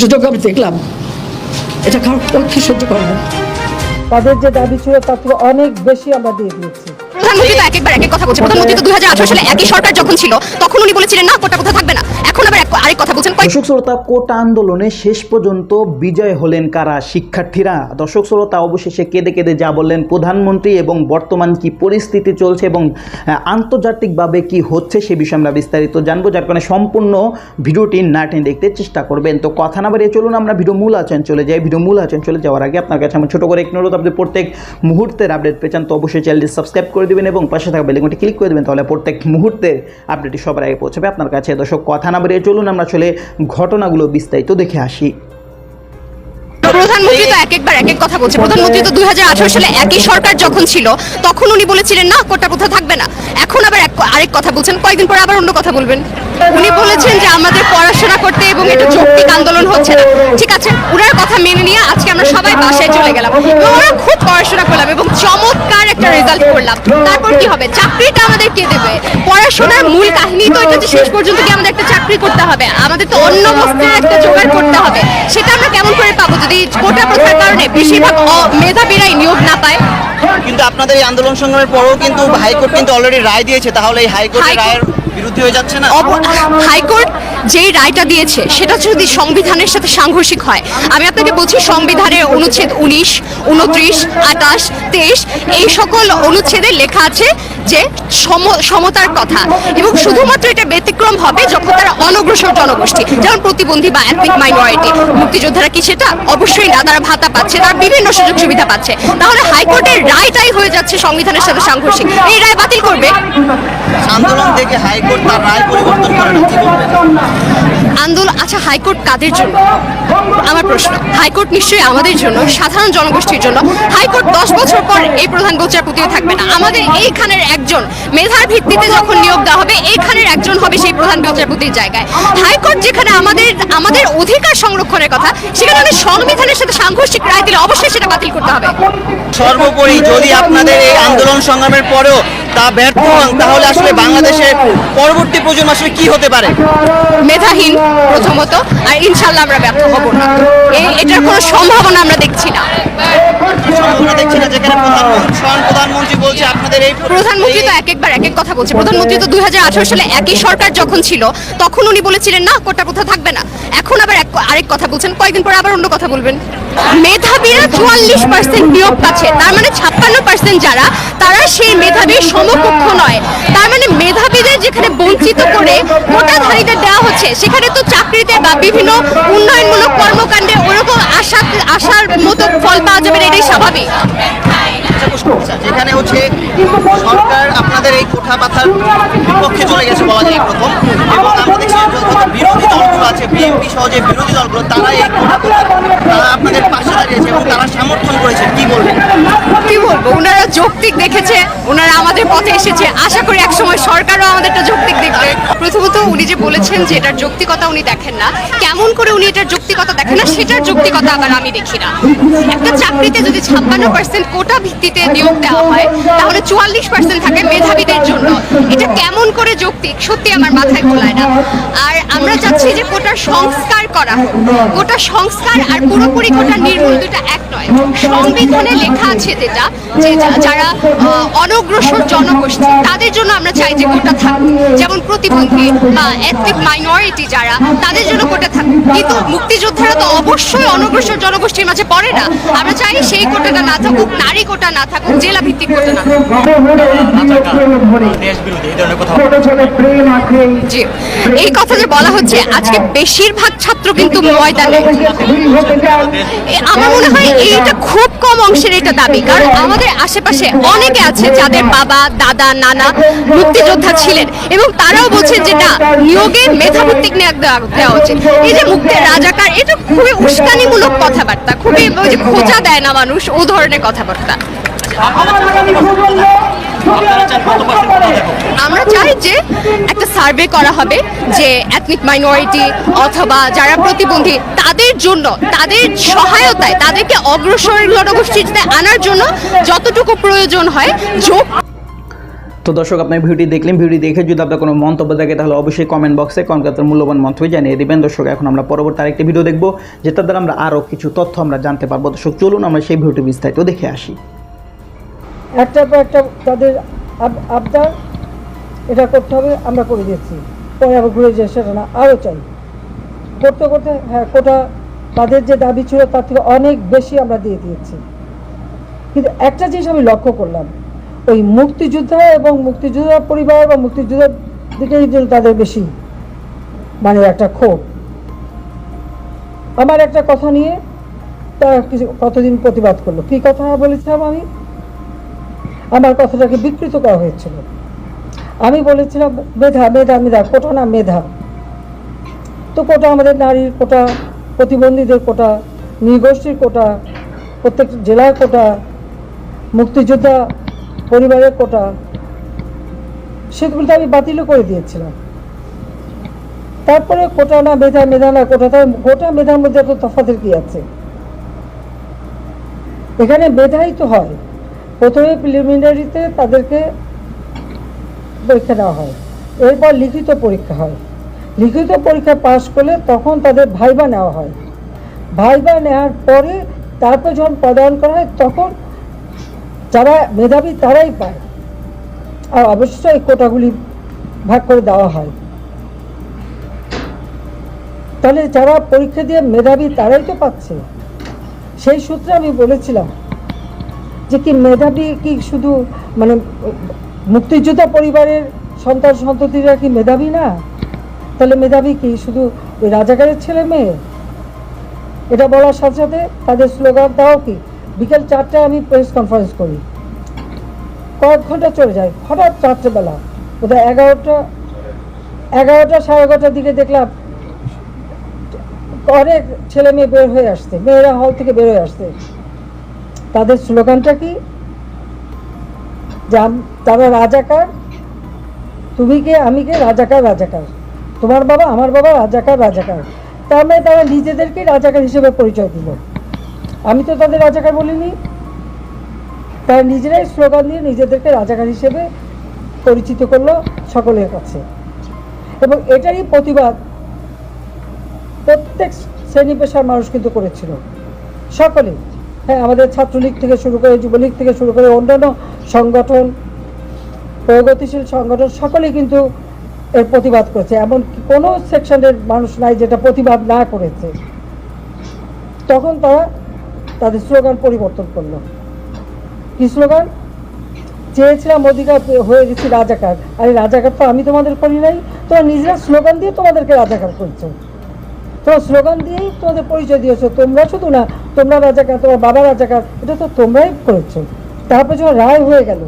সুযোগ আমি দেখলাম, এটা কারোর পক্ষে সহ্য করে না। তাদের যে দাবি ছিল তার থেকে অনেক বেশি আমরা দিয়ে দিয়েছি। প্রধানমন্ত্রী তো একবার এক এক কথা বলছে। প্রধানমন্ত্রী তো দুই সালে একই সরকার যখন ছিল, তখন উনি বলেছিলেন, না, কোটা থাকবে না। এখন আবার আরেক কথা বলছেন শ্রোতা, কোটা আন্দোলনে শেষ পর্যন্ত বিজয় হলেন কারা? শিক্ষার্থীরা। দর্শক শ্রোতা, অবশেষে কেঁদে কেঁদে যা বললেন প্রধানমন্ত্রী এবং বর্তমান কি পরিস্থিতি চলছে এবং আন্তর্জাতিকভাবে কি হচ্ছে সে বিষয়ে আমরা বিস্তারিত জানব। যার কারণে সম্পূর্ণ ভিডিওটি না টেনে দেখতে চেষ্টা করবেন। তো কথা না বাড়িয়ে চলুন, আমরা ভিডিও মূল আচরণ চলে যাই। ভিডিও মূল আচরণ চলে যাওয়ার আগে আপনার কাছে আমার ছোটো করে এক অনুরোধ, আপনি প্রত্যেক মুহূর্তের আপডেট পেয়ে চান তো অবশ্যই চ্যানেলটি সাবস্ক্রাইব করে দেবেন এবং পাশে থাকা বেলিকনটি ক্লিক করে দেবেন, তাহলে প্রত্যেক মুহূর্তে আপডেটটি সবার আগে পৌঁছাবে। আপনার কাছে দর্শক কথা না বেরিয়ে চলুন, আমরা আসলে ঘটনাগুলো বিস্তারিত দেখে আসি। প্রধানমন্ত্রী তো এক একবার এক এক কথা বলছে। প্রধানমন্ত্রী তো দুই সালে একই সরকার যখন ছিল, তখন উনি বলেছিলেন, না, কোটা কথা থাকবে না। এখন আবার আরেক কথা বলছেন। কয়েকদিন পর আবার অন্য কথা বলবেন। উনি বলেছেন যে, আমাদের পড়াশোনা করতে এবং এটা যৌক্তিক আন্দোলন হচ্ছে না। ঠিক আছে ওনার কথা মেনে নিয়ে আজকে আমরা সবাই বাসায় চলে গেলাম। এবং আমরা খুব পড়াশোনা করলাম এবং চমৎকার একটা রেজাল্ট করলাম। তারপর কি হবে? চাকরিটা আমাদের কে দেবে? পড়াশোনার মূল কাহিনী তো এটা যে শেষ পর্যন্ত কি আমাদের একটা চাকরি করতে হবে। আমাদের তো অন্য বস্তুর একটা জোগাড় করতে হবে। সেটা যদি কোটা প্রথার কারণে বেশিরভাগ মেধাবীরাই নিয়োগ না পায়? কিন্তু আপনাদের এই আন্দোলন সংগ্রামের পরেও কিন্তু হাইকোর্ট কিন্তু অলরেডি রায় দিয়েছে তাহলে এই হাইকোর্টের হাইকোর্ট- রায়ের হাইকোর্ট যেই রায়টা দিয়েছে, সেটা যদি সংবিধানের সাথে সাংঘর্ষিক হয়, আমি আপনাকে বলছি সংবিধানের অনুচ্ছেদ উনিশ, উনত্রিশ, আঠাশ, তেইশ, এই সকল অনুচ্ছেদে লেখা আছে যে সম- সমতার কথা। এবং শুধুমাত্র এটা ব্যতিক্রম হবে যখন তারা অনগ্রসর জনগোষ্ঠী, যেমন প্রতিবন্ধী বা এথনিক মাইনরিটি মুক্তিযোদ্ধারা কি সেটা? অবশ্যই না, তারা ভাতা পাচ্ছে, তারা বিভিন্ন সুযোগ সুবিধা পাচ্ছে। তাহলে হাইকোর্টের রায়টাই হয়ে যাচ্ছে সংবিধানের সাথে সাংঘর্ষিক। এই রায় বাতিল করবে? আন্দোলন থেকে হাইকোর্ট তার রায় পরিবর্তন করে না কি বলবেন আন্দোলন আচ্ছা হাইকোর্ট কাদের জন্য? আমার প্রশ্ন হাইকোর্ট নিশ্চয়ই আমাদের জন্য সাধারণ জনগোষ্ঠীর জন্য। হাইকোর্ট দশ বছর পর এই প্রধান বিচারপতিও থাকবে না। আমাদের এইখানের একজন মেধার ভিত্তিতে যখন নিয়োগ দেওয়া হবে এইখানের একজন হবে সেই প্রধান বিচারপতির জায়গায়। হাইকোর্ট যেখানে আমাদের আমাদের অধিকার সংরক্ষণের কথা সেখানে আমি সংবিধানের সাথে সাংঘর্ষিক রায় দিলে অবশ্যই সেটা বাতিল করতে হবে। সর্বোপরি যদি আপনাদের এই আন্দোলন সংগ্রামের পরেও তা ব্যর্থ হন তাহলে আসলে বাংলাদেশের পরবর্তী প্রজন্ম আসলে কি হতে পারে? মেধাহীন প্রথমত, আর ইনশাল্লাহ আমরা ব্যর্থ হব না। এটার কোনো সম্ভাবনা আমরা দেখছি না। সম্ভাবনা দেখছি না যেখানে আপনাদের এই প্রধানমন্ত্রী তো এক একবার এক এক কথা বলছে। প্রধানমন্ত্রী তো দুই হাজার আঠারো সালে একই সরকার যখন ছিল তখন উনি বলেছিলেন না কোটা প্রথা থাকবে না। এখন আবার আরেক কথা বলছেন। কয়েকদিন পর আবার অন্য কথা বলবেন। মেধাবীরা চুয়াল্লিশ পার্সেন্ট নিয়োগ পাচ্ছে। তার মানে ছাপ্পান্ন পার্সেন্ট যারা তারা সেই মেধাবীর সমকক্ষ নয়। তার মানে মেধাবীদের যেখানে বঞ্চিত করে কোটাধারীদের দেওয়া হচ্ছে সেখানে তো চাকরিতে বা বিভিন্ন উন্নয়নমূলক কর্মকাণ্ডে ওরকম আশা আশার মতো ফল পাওয়া যাবে না। এটাই স্বাভাবিক। যেখানে হচ্ছে সরকার আপনাদের এই কোঠা পাথার বিপক্ষে চলে গেছে বলা যায় প্রথম। এবং আমরা দেখছি বিরোধী দলগুলো আছে বিএনপি সহ যে বিরোধী দলগুলো তারা এই তারা আপনাদের পাশে দাঁড়িয়েছে এবং তারা সমর্থন করেছে। কি বলবেন? কি বলব? ওনারা যৌক্তিক দেখেছে ওনারা আমাদের পথে এসেছে। আশা করি একসময় সরকারও আমাদেরটা যৌক্তিক দেখবে। প্রথমত উনি যে বলেছেন যে এটার যৌক্তিকতা উনি দেখেন না। কেমন করে উনি এটার যৌক্তিকতা দেখেন না সেটার যৌক্তিকতা আবার আমি দেখি না। একটা চাকরিতে যদি ছাপ্পান্ন পার্সেন্ট কোটা ভিত্তিতে নিয়োগ দেওয়া হয় তাহলে চুয়াল্লিশ পার্সেন্ট থাকে মেধাবীদের জন্য। এটা কেমন করে যৌক্তিক? সত্যি আমার মাথায় গোলায় না। আর আমরা চাচ্ছি যে কোটার সংস্কার করা গোটা সংস্কার আর পুরোপুরি গোটা নির্মূল দুটা এক সংবিধানে লেখা আছে যেটা, যে যারা অনগ্রসর জনগোষ্ঠী, তাদের জন্য আমরা চাই যে কোটা থাকুক। যেমন প্রতিবন্ধী বা এথনিক মাইনরিটি যারা, তাদের জন্য কোটা থাকুক। কিন্তু মুক্তিযোদ্ধারা তো অবশ্যই অনগ্রসর জনগোষ্ঠীর মাঝে পড়ে না। আমরা চাই সেই কোটাটা না থাকুক, নারী কোটা না থাকুক জেলা ভিত্তিক কোটা না এই কথা এই যে বলা হচ্ছে, আজকে বেশিরভাগ ছাত্র কিন্তু ময়দানে। আমার মনে হয় এইটা খুব কম অংশের এটা দাবি, কারণ আমাদের আশেপাশে অনেকে আছে যাদের বাবা, দাদা, নানা মুক্তিযোদ্ধা ছিলেন এবং তারাও বলছেন যেটা নিয়োগে মেধাভিত্তিক নিয়োগ দেওয়া উচিত। এই যে মুক্তের রাজাকার, এটা খুবই উস্কানিমূলক কথাবার্তা, খুবই খোঁজা দেয় না মানুষ ও ধরনের কথাবার্তা। আমরা চাই যে একটা সার্ভে করা হবে যে এথনিক মাইনরিটি অথবা যারা প্রতিবন্ধী, তাদের জন্য, তাদের সহায়তায়, তাদেরকে অগ্রসর জনগোষ্ঠীতে আনার জন্য যতটুকু প্রয়োজন হয়, যোগ তো দর্শক, আপনার ভিডিওটি দেখলেন ভিডিও দেখে যদি আপনার কোনো মন্তব্য থাকে, তাহলে অবশ্যই কমেন্ট বক্সে আপনার মূল্যবান মন্তব্য জানিয়ে দেবেন। দর্শক, এখন আমরা পরবর্তী আরেকটি ভিডিও দেখব যেটা দ্বারা আমরা আরও কিছু তথ্য আমরা জানতে পারব। দর্শক, চলুন আমরা সেই ভিডিওটি বিস্তারিত দেখে আসি। একটার পর একটা তাদের আব- আবদার, এটা করতে হবে, আমরা করে দিচ্ছি পরে আবার ঘুরে যে সেটা না, আরও চাই। করতে করতে হ্যাঁ কোটা তাদের যে দাবি ছিল, তার থেকে অনেক বেশি আমরা দিয়ে দিয়েছি। কিন্তু একটা জিনিস আমি লক্ষ্য করলাম, ওই মুক্তিযোদ্ধা এবং মুক্তিযোদ্ধা পরিবার বা মুক্তিযোদ্ধার দিকেই যেন তাদের বেশি মানে একটা ক্ষোভ। আমার একটা কথা নিয়ে তারা কিছু কতদিন প্রতিবাদ করল? কী কথা বলেছিলাম আমি? আমার কথাটাকে বিকৃত করা হয়েছিল। আমি বলেছিলাম, মেধা মেধা মেধা, কোটা না মেধা। তো কোটা আমাদের নারীর কোটা, প্রতিবন্ধীদের কোটা, নৃগোষ্ঠীর কোটা, প্রত্যেক জেলার কোটা, মুক্তিযোদ্ধা পরিবারের কোটা সেগুলো আমি বাতিলও করে দিয়েছিলাম। তারপরে কোটা না মেধা মেধা না কোটা তার গোটা মেধার মধ্যে এত তফাতের কি আছে? এখানে মেধাই তো হয়। প্রথমে প্রিলিমিনারিতে তাদেরকে পরীক্ষা দেওয়া হয়। এরপর লিখিত পরীক্ষা হয়। লিখিত পরীক্ষা পাশ করলে তখন তাদের ভাইবা নেওয়া হয়। ভাইবা নেওয়ার পরে তারপর যখন প্রদান করা হয়, তখন যারা মেধাবী তারাই পায়। আর অবশ্যই এই কোটাগুলি ভাগ করে দেওয়া হয়। তাহলে যারা পরীক্ষা দিয়ে মেধাবী তারাই তো পাচ্ছে। সেই সূত্রে আমি বলেছিলাম যে কি মেধাবী কি শুধু মানে মুক্তিযোদ্ধা পরিবারের সন্তান সন্ততিরা কি মেধাবী না? তাহলে মেধাবী কি? শুধু ওই ছেলে মেয়ে? এটা বলার সাথে সাথে তাদের স্লোগান দাও কি? বিকেল চারটায় আমি প্রেস কনফারেন্স করি। কয়েক ঘণ্টা চলে যায়। হঠাৎ চারটেবেলা বোধহয় এগারোটা এগারোটা সাড়ে এগারোটার দিকে দেখলাম অনেক ছেলে মেয়ে বের হয়ে আসছে। মেয়েরা হল থেকে বের হয়ে আসছে। তাদের স্লোগানটা কি? তারা রাজাকার, তুমি কে, আমি কে? রাজাকার রাজাকার। তোমার বাবা, আমার বাবা রাজাকার রাজাকার। তার মানে তারা নিজেদেরকে রাজাকার হিসেবে পরিচয় দিল। আমি তো তাদের রাজাকার বলিনি। তারা নিজেরাই স্লোগান দিয়ে নিজেদেরকে রাজাকার হিসেবে পরিচিত করল সকলের কাছে। এবং এটারই প্রতিবাদ প্রত্যেক শ্রেণি পেশার মানুষ কিন্তু করেছিল। সকলে হ্যাঁ আমাদের ছাত্রলীগ থেকে শুরু করে, যুবলীগ থেকে শুরু করে অন্যান্য সংগঠন, প্রগতিশীল সংগঠন, সকলেই কিন্তু এর প্রতিবাদ করেছে। এমন কোনো সেকশনের মানুষ নাই যেটা প্রতিবাদ না করেছে। তখন তারা তাদের স্লোগান পরিবর্তন করল। কি স্লোগান? চেয়েছিলাম অধিকার হয়ে গেছি রাজাকার। আরে, রাজাকার তো আমি তোমাদের করি নাই। তোমরা নিজেরা স্লোগান দিয়ে তোমাদেরকে রাজাকার করছ। তোমার স্লোগান দিয়েই তোমাদের পরিচয় দিয়েছ। তোমরা শুধু না তোমরা রাজাকার তোমার বাবা রাজাকার এটা তো তোমরাই করেছ। তারপর যখন রায় হয়ে গেল,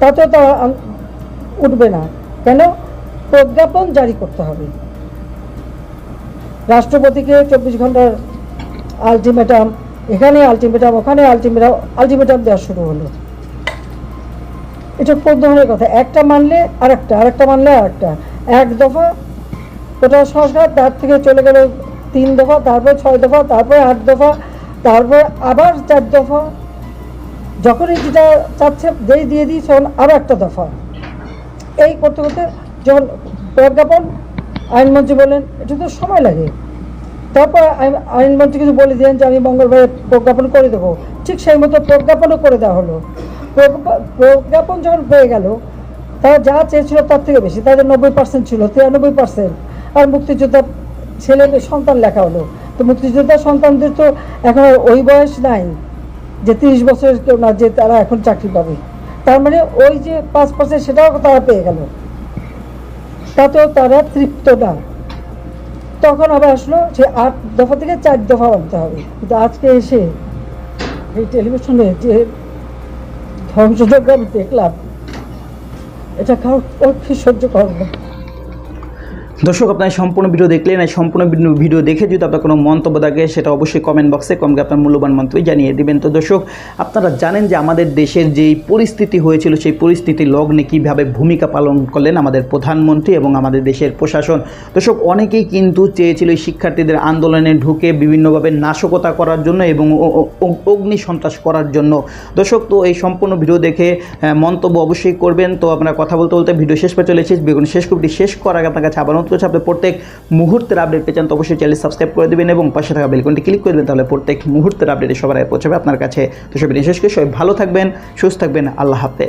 তাতে তো উঠবে না। কেন? প্রজ্ঞাপন জারি করতে হবে। রাষ্ট্রপতিকে চব্বিশ ঘণ্টার আলটিমেটাম এখানে আলটিমেটাম ওখানে আলটিমেটাম আলটিমেটাম দেওয়া শুরু হলো। এটা কোন ধরনের কথা? একটা মানলে আরেকটা আরেকটা মানলে আরেকটা। এক দফা ওটা সংস্কার, তার থেকে চলে গেল তিন দফা, তারপর ছয় দফা, তারপর আট দফা, তারপর আবার চার দফা। যখনই যেটা চাচ্ছে, যেই দিয়ে দিই, তখন আরও একটা দফা। এই করতে করতে যখন প্রজ্ঞাপন, আইনমন্ত্রী বলেন, এটা তো সময় লাগে। তারপর আইন- আইনমন্ত্রী কিছু বলে দিলেন যে, আমি মঙ্গলবারে প্রজ্ঞাপন করে দেবো। ঠিক সেই মতো প্রজ্ঞাপনও করে দেওয়া হলো। প্রজ্ঞা- প্রজ্ঞাপন যখন হয়ে গেল, তারা যা চেয়েছিল তার থেকে বেশি তাদের নব্বই পার্সেন্ট ছিল, তিরানব্বই পার্সেন্ট আর মুক্তিযোদ্ধা ছেলে সন্তান লেখা হলো। তো মুক্তিযোদ্ধা সন্তানদের তো এখন ওই বয়স নাই, যে তিরিশ বছরের কেউ না, যে তারা এখন চাকরি পাবে। তার মানে ওই যে পাঁচ পার্সেন্ট সেটাও তারা পেয়ে গেল। তাতেও তারা তৃপ্ত না। তখন আবার আসলো যে আট দফা থেকে চার দফা আনতে হবে। কিন্তু আজকে এসে এই টেলিভিশনে যে ধ্বংসযজ্ঞ আমি দেখলাম, এটা কারও পক্ষে সহ্য করার না। দর্শক, আপনার সম্পূর্ণ ভিডিও দেখলেন, এই সম্পূর্ণ ভিডিও- দেখে যদি আপনার কোনো মন্তব্য থাকে, সেটা অবশ্যই কমেন্ট বক্সে কমকে আপনার মূল্যবান মন্তব্য জানিয়ে দেবেন। তো দর্শক, আপনারা জানেন যে আমাদের দেশের যেই পরিস্থিতি হয়েছিল, সেই পরিস্থিতি লগ্নে কীভাবে ভূমিকা পালন করলেন আমাদের প্রধানমন্ত্রী এবং আমাদের দেশের প্রশাসন। দর্শক, অনেকেই কিন্তু চেয়েছিল এই শিক্ষার্থীদের আন্দোলনে ঢুকে বিভিন্নভাবে নাশকতা করার জন্য এবং অগ্নি সন্ত্রাস করার জন্য। দর্শক, তো এই সম্পূর্ণ ভিডিও দেখে মন্তব্য অবশ্যই করবেন। তো আপনারা কথা বলতে বলতে ভিডিও শেষ পে চলে এসেছি। বেগুন শেষ কপটি শেষ করার আগে আপনার কাছে আবার করছি আপনি প্রত্যেক মুহূর্তের আপডেট পেয়ে চান তো অবশ্যই চ্যানেল সাবস্ক্রাইব করে দেবেন এবং পাশে থাকা বেলকনটি ক্লিক করে দেবেন, তাহলে প্রত্যেক মুহূর্তের আপডেটে সবার আগে পৌঁছাবে আপনার কাছে। তো সবাই বিশেষ করে সবাই ভালো থাকবেন, সুস্থ থাকবেন, আল্লাহ হাফেজ।